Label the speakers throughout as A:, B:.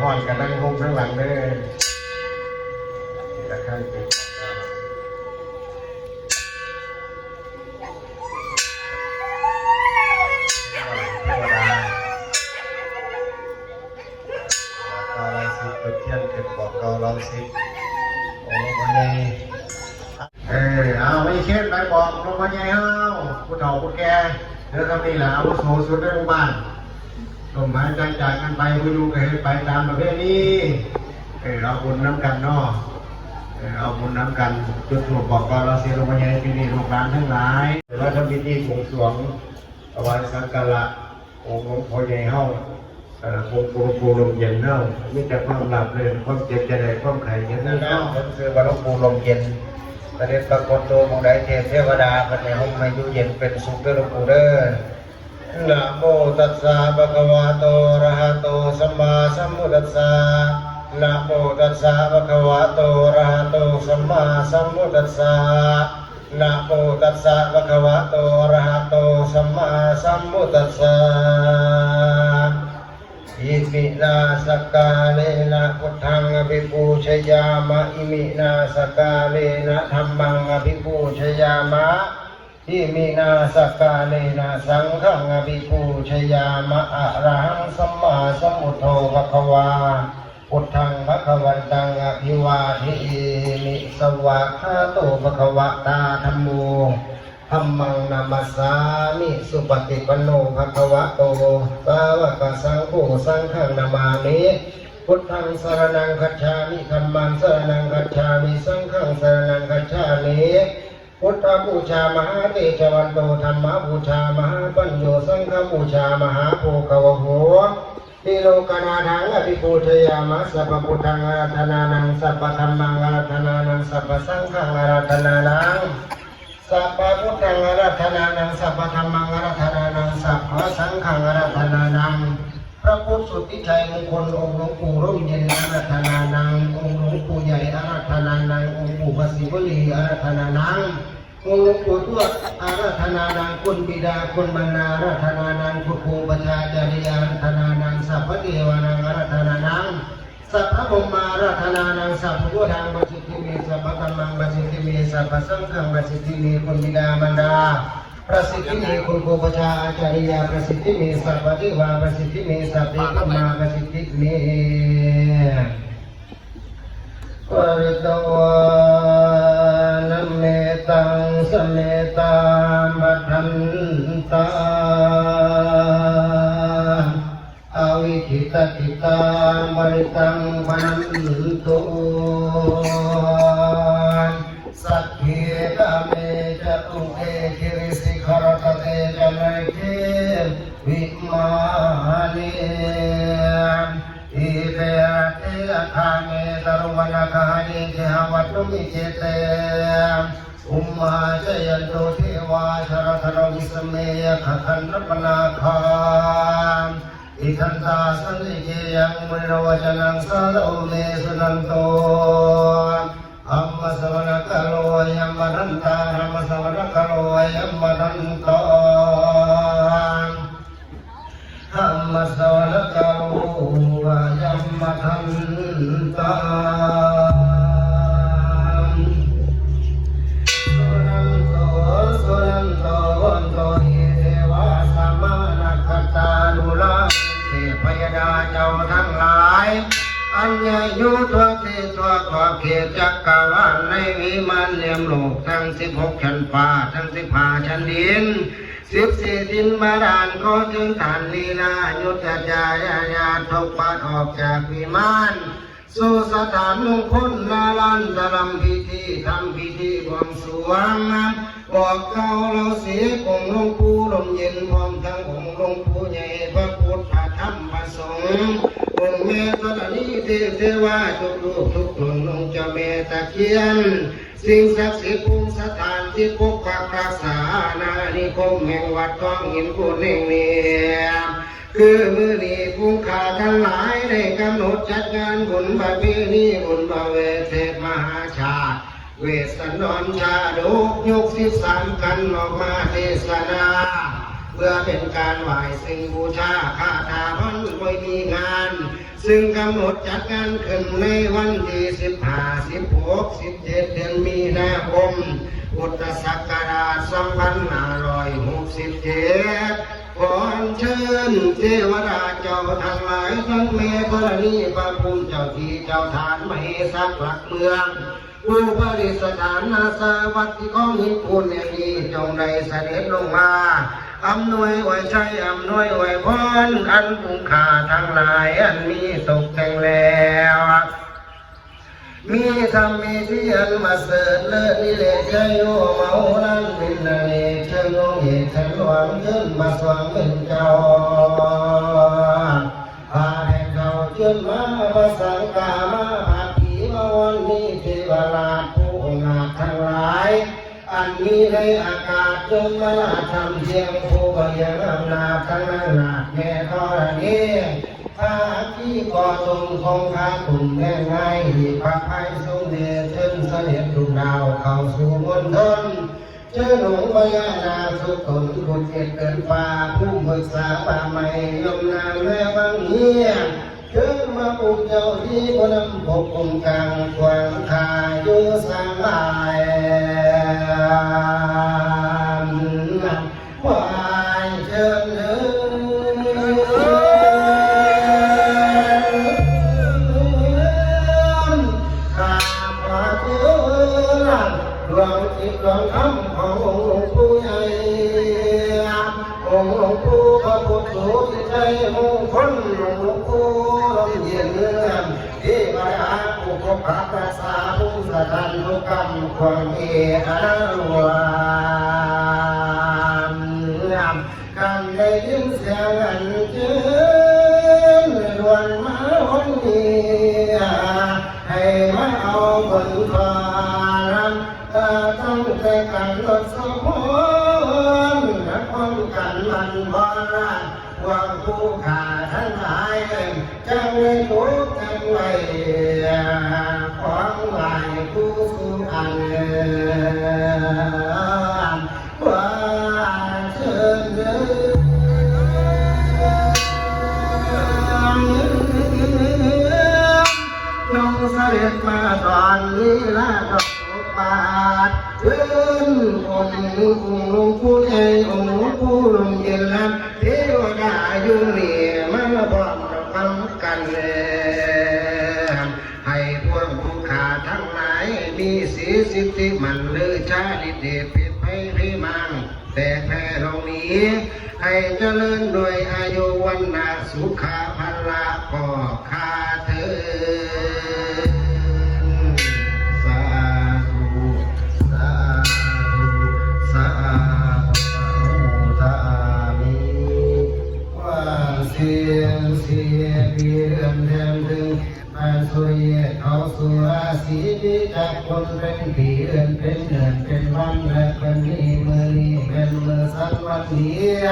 A: ห้อนกันนั่งห้องข้างหลังเด้อีละข้างเป็นของเราเทวดาบอาลาสิเป็นเทียนเกิดบอกกาลาสิโอ้ลงมาไงเออเอาไม่เช่นไปบอกลงมาไงเฮ้าผู้เฒ่าผู้แก่เดี๋ยวก็มีแหละอาวุโสสุดในหมู่บ้าน ลมหายใจจากกันไปผู้อยู่ก็ให้ไปตามประเภทนี้เราบุญน้ำกันเนาะเอาบุญน้ำกันจุดถูกบอกก่อนเราเสียลงมาในปีนี้ลูกหลานทั้งหลายเราทำพิธีบวงสรวงถวายสักการะองค์หลวงพ่อใหญ่เฮาองค์ปูปูลมเย็นเฮามีแต่ความหลับเลยความเจ็บจะได้ความไข่เย็นนั่นเนาะผมคือว่าหลวงปู่ลมเย็นประเด็นปรากฏตัวมองได้เทพเทวดาภายในห้องให้อยู่เย็นเป็นสุขเด้อหลวงปู่เด้อ ตัสสะภะคะวะโตอะระหะโตสัมมาสัมพุทธัสสะนะโมตัสสะภะคะวะโตอะระหะโตสัมมาสัมพุทธัสสะนะโมตัสสะภะคะวะโตอะระหะโตสัมมาสัมพุทธัสสะอิมินาสกาเลนะพุทธังอภิปูชยามะอิมินาสกกาเลนะธัมมังอภิปูชยามะ ที่มีนาสกกาเลนะสังฆังอภิปูชยามะอะระหังสัมมาสัมพุทโธภควาพุทธังภควันตังอภิวาทิมิสวะคาโตภควตาธัมโมธัมมังนามัสสามิสุปฏิปันโนภควะโตสาวกสังโฆสังฆังนามามิพุทธังสรนังคัจฉามิธัมมังสรนังคัจฉามิสังฆังสรนังคัจฉามิ พุทธบูชามหาเตชวันโตธรรมบูชามหาปัญโยสังฆบูชามหาโภควโหติโลกนาทังอภิปูชยามะสัพพพุทธังอาราธนานังสัพพธรรมังอาราธนานังสัพพสังฆังอาราธนานังสัพพพุทธังอาราธนานังสัพพธรรมังอาราธนานังสัพพสังฆังอาราธนานัง ระพุทธสุทธิชัยมงคลองค์หลวงปู่ร่มเย็นอาราธนานังองค์หลวงปู่ใหญ่อาราธนานังองค์ปู่พระศิวลีอาราธนานังองค์หลวงปู่ทวดอาราธนานังคุณบิดาคุณบรรณาอาราธนานังคุณครูประชาจาริยาอาราธนานังสัพพะเทวานังอาราธนานังสัพพะบรมมาราธนานังสัพพะพุทธังบัสิทิเมสัพพะธัมมังบัสิทิเมสัพพะสังฆังบัสิทิเมคุณบิดามารดา ประสิทธิมีคุณครูประชาอาจารยาประสิทธิมีสัพพะทิวาประสิทธิมีสัพพิกมาประสิทธิมีปริตวานเมตังสเมตามบัทันตาอาวิคิตติตามบริตังวนัน มิเจเตอุมมาจยันโตเทวาชรธรวิสเมยขคันรปนาคามอิทันตาสันิเกยังมุนวจนังสาโลเมสุนันโตอัมมสวนกโลยัมมนันตารัมมสวนกโลยัมมนันโตธัมมสวนกโลยัมมันตา มโลกทั้งสิบหกชั้นฟ้าทั้งสิบห้าชั้นดินสิบสี่ดินบาดาลก็ถึงฐานลีลายุทธจารยาญาทกปัดออกจากวิมานสู่สถานมงคลนาลันตรำพิธีทำพิธีบวงสรวงบอกเก่าเราเสียคงหลวงปู่ลมเย็นพร้อมทั้งองค์หลวงปู่ใหญ่พระพุทธธรรมประสงฆ์องค์แม่ตระนีเทพเทวาทุกลูกทุกตนองค์เจ้าแม่ตะเคียน สิ่งศักดิ์สิทธิ์ภูมิสถานที่ปกปักรักษานานิคมแห่งวัดกองหินปูนแห่งนี้คือมือนี้ผู้ขาทั้งหลายได้กำหนดจัดงานบุญประเพณีบุญประเวทเทพมหาชาติ เวสสันดรชาดกยกสิบสามกันออกมาเทศนา เพื่อเป็นการไหว้สิ่งบูชาข้าตาพันไม่มีงาน ซึ่งกำหนดจัดงานขึ้นในวันที่สิบห้าสิบหกสิบเจ็ดเดือนมีนาคมพุทธศักราชสองพันห้าร้อยหกสิบเจ็ดขออัญเชิญเทวดาเจ้าทั้งหลายทั้งเมธรณีพระภูมิเจ้าที่เจ้าฐานมเหสักหลักเมืองผู้ปริสถานนาสาวัตที่ของหินปูนแห่งนี้จงได้เสด็จลงมา อำนวยไว้ใจอำนวยไว้พรอันคุ้มค่าทั้งหลายอันมีตกแต่งแล้ว มีธรรมมีที่อันมาเสริญเลิศนิเลศใจโยเมานั้นเป็นนาเลชิงโลเหตุฉันหวังขึ้นมาสว่างเป็นเจ้าพาแห่งเขาเชื่อมาประสังกามาผาผีมาวันนี้เทวราชผู้องอาจทั้งหลาย อันมีในอาก จงมาทำเสียงผู้บริยังนาจทั้งนั้นาแม่ธรณีถ้าที่ก่อทรงคงคาตุ่มแน่ไงพระไพทรงเดชเชิญเสด็จดวงดาวเข้าสู่มณฑลเจ้าหลวงพญานาคสุตนบุตรเกิดเกินฟ้าผู้มึกษาป่าไม้ยมนาแม่บางเฮียเชิญมาปลูกเจ้าที่พนำปกคลุมกลางขวางคาอยู่สร้างลาย ถานทุกกรรมคนเอียรวน มาตอนนี้ละดอกบาทถึงองค์หลวงปู่ใหญ่องค์หลวงปู่ลงเย็นลำเทวดาอยู่นี่มาพร้อมกับคำกันเลยให้พวกผู้ขาทั้งหลาย มีสีสิทธิมันลือชาลิเดชปิดไปพิมัง แต่แพ้ตรงนี้ ให้เจริญด้วยอายุวันนาสุขาพละก็ข้าเธอสาธุสาธุสาธุสามีว่าเสียงเสียงเพียง สุยเขาสุราสีดีจากคนเป็นผีเอื่นเป็นเดือนเป็นวันและเป็นนี้มือนี้เป็นมือสักวันนี้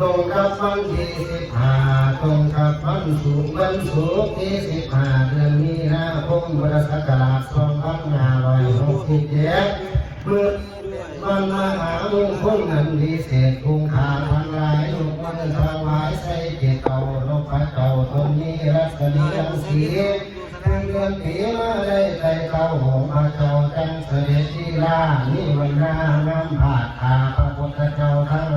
A: ตรงกับวันที่สิบห้าตรงกับวันศุกวันศุกที่สิบห้าเดือนมีนาคมพุทธศักราชสองพันห้าร้อยหกสิบเจ็ดเมื่อวันมหามงคลนั้นพิเศษคุ้มค่าพันหลายลูกมันทางหลายใส่เจ็ดเก่านกพระเก่าตนนี้รัศมีรังสี เพื่อนผีมาได้ใจเข้าหงพระเจ้าจังเสด็จที่ล่านิวันนานำผาดขาพระพุทธเจ้าทั้ง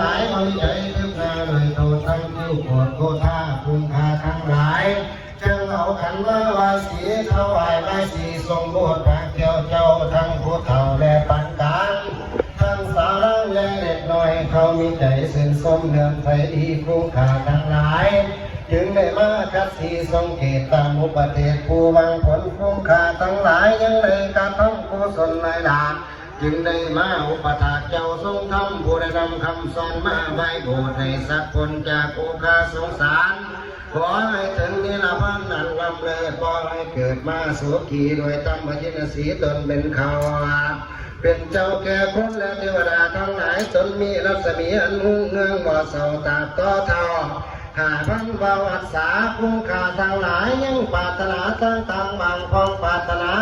A: หลายบริใจทึกนาเลยโทษทั้งคิ้ปวดโคท่าคุณค่าทั้งหลายจึงเอาขันมาวาสีถวายมาสีทรงโบสถ์พระเจ้าเจ้าทั้งผู้เฒ่าและปันการทั้งสาวและเด็กน้อยเขามีใจสื่นสมเดินใส่ดีคุณค่าทั้งหลายจึงได้มาคัดสีทรงเกตตามอุปเทศผู้วังผลคุ้มค่าทั้งหลายยังเลยการทำกุศลในดาน จึงได้มาอุปถากเจ้าทรงธรรมผู้ได้นำคำสอนมาไว้โบสถ์ให้สักคนจากโอคาสงสาร ขอให้ถึงนิรพันธ์นันลำเลยขอให้เกิดมาสุขีโดยธรรมยินสีตนเป็นเขาเป็นเจ้าแก่คนและเทวดาทั้งหลายตนมีรัศมีอันหุ่งเงืองบ่เศร้าตาต่อเท่าหาพันบาวัดสาคุ้มค่าทั้งหลายยังปารถนาทั้งทางบางพองปารถนา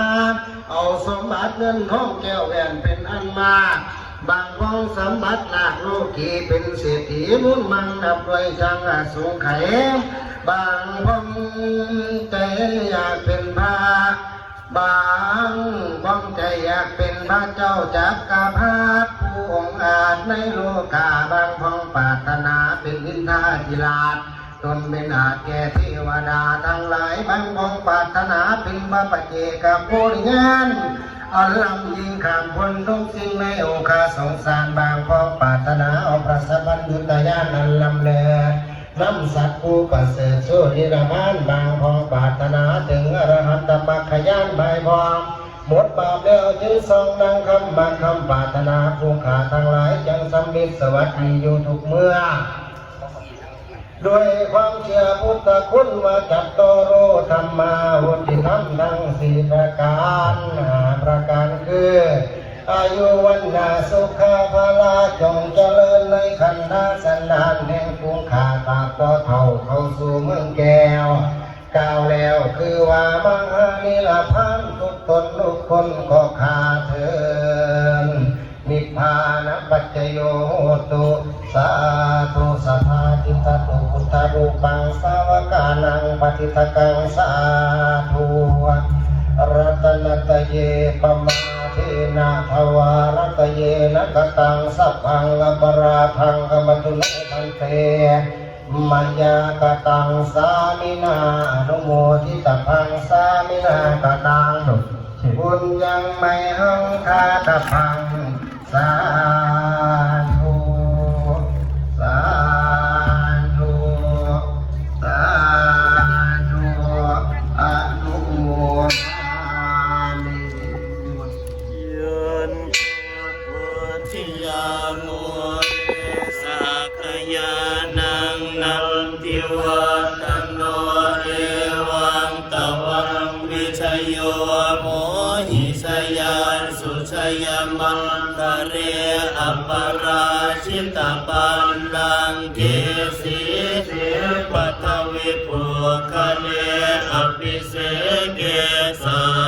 A: เอาสมบัติเงินทองแก้วแหวนเป็นอันมากบางพองสมบัติหลากโลกีเป็นเศรษฐีมุ่นมังดับด้วยจังอาสูงไข บางพองใจอยากเป็นพระบางพองใจอยากเป็นพระเจ้าจักรพรรดิผู้องอาจในโลกาบางพองปรารถนาเป็นอินทาธิราช ตนเป็นอาจแก่เทวดาทั้งหลายบางพองปรารถนาเป็นพระปัจเจกับผู้งานอัลลัมยิงข้ามพ้นทุกสิ่งในโอกาสสงสารบางพองปรารถนาเอาพระสัพพัญญุตญาณอันลำเลอนำสัตว์ผู้ประเสริฐสู้นิรมานบางพองปรารถนาถึงอรหันตมรรคยานใบายพอมหมดบาปแล้วจึงทรงดังคำบางคำปรารถนาผู้ขาทั้งหลายจังสำเร็จสวัสดีอยู่ทุกเมื่อ ด้วยความเชื่อพุทธคุณมาจับโตโรธรรมาวุติธรรมทั้งสี่ประการหาประการคือ อายุวันนาสุขาภาลาจงเจริญในขันธสันดานแห่งภูงขาตาต่อเท่าเข้าสู่เมืองแก้วกล่าวแล้วคือว่ามังหานิลพันทุกตนทุกคนก็ขาเถินนิพพานปัจจโยตุสาธุสัทธาทิตตุ พุทธรูปังสาวกานังปฏิทกังสาธุรัตนตเยปมาเทนาทวารัตเยนะกตังสัพพังอปราทังกมตุโนพันเตมัญญากตังสามินาอนุโมทิตพังสามินากตังบุญยังไม่หังคาตพังสา สั
B: พ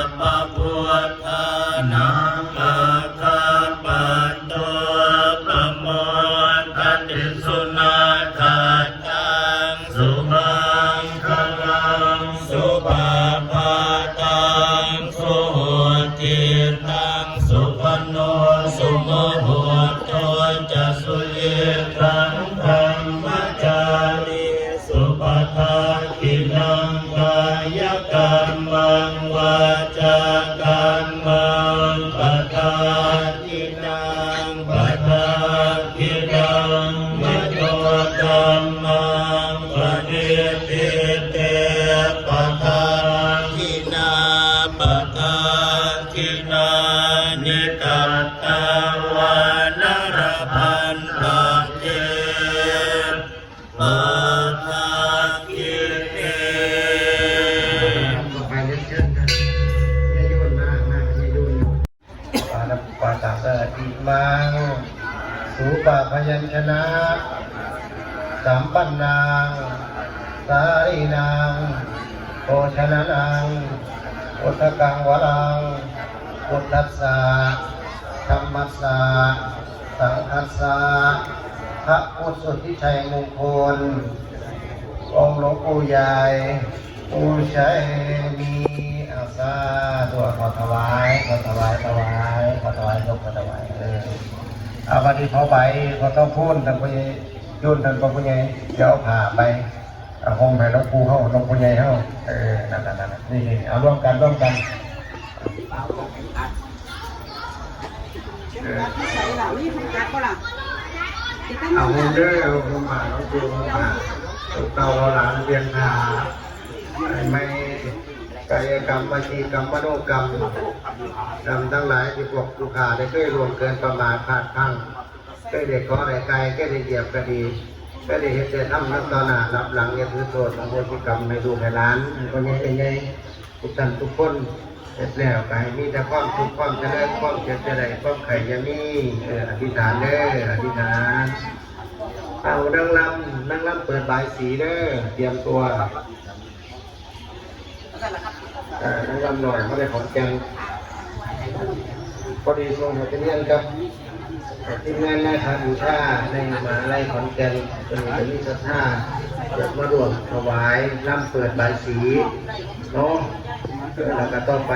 B: มังวาจากร ติ
A: มัง สุปาพยัญชนะ สัมปันนาง สารีนางโภชนะนางพุทกังวรังพุทธัสสะธรรมัสสะสังคัสสะพระพุทธสุทธิชัยมงคล องค์หลวงปู่ใหญ่ปู่ชัยมีอาสาตัวขอถวายขอถวายถวายขอถวายยกขอถวาย เอาวันนี้เขาไปเขาต้องพูดทางพญยุ่นทางพญเดี๋ยวผ่าไปเอาห้องไปหลวงปู่เข้าหลวงปู่ใหญ่เข้าเออนั่นนั่นนี่เอาร่วมกันร่วมกันเอาห้องเด้อเอาห้องมาหลวงปู่มาตกเตาเราหลานเรียนหาไม่ กายกรรมวจีกรรมมโนกรรมกรรมทั้งหลายที่พวกลูกค้าได้เคยรวมเกินประมาทพลาดพังเคยเด็กขอได้ไกลเคยได้เหยียบก็ดีก็ได้เห็นได้ทำนับต่อหน้ารับหลังอย่าถือโทษอโหสิกรรมในดูกให้หล้านก็ยังเป็นไงทุกท่านทุกคนเสร็จแล้วก็ให้มีแต่ความสุขความเจริญความเจ็บจะได้ความไข่อยามีเอออธิษฐานเด้ออธิษฐานเอานั่งลำนั่งลำเปิดบายสีเด้อเตรียมตัว เออนั่งลำหน่อยไม่ได้ขอนแกงพอดีทรงหัวเรียนกับทีมงานนายทางบูชาในมหาลัยขอนแก่นเป็นจะมีศรัทธาเกิดมาร่วมถวายร่ำเปิดใบสีเนาะแล้วก็ต่อไป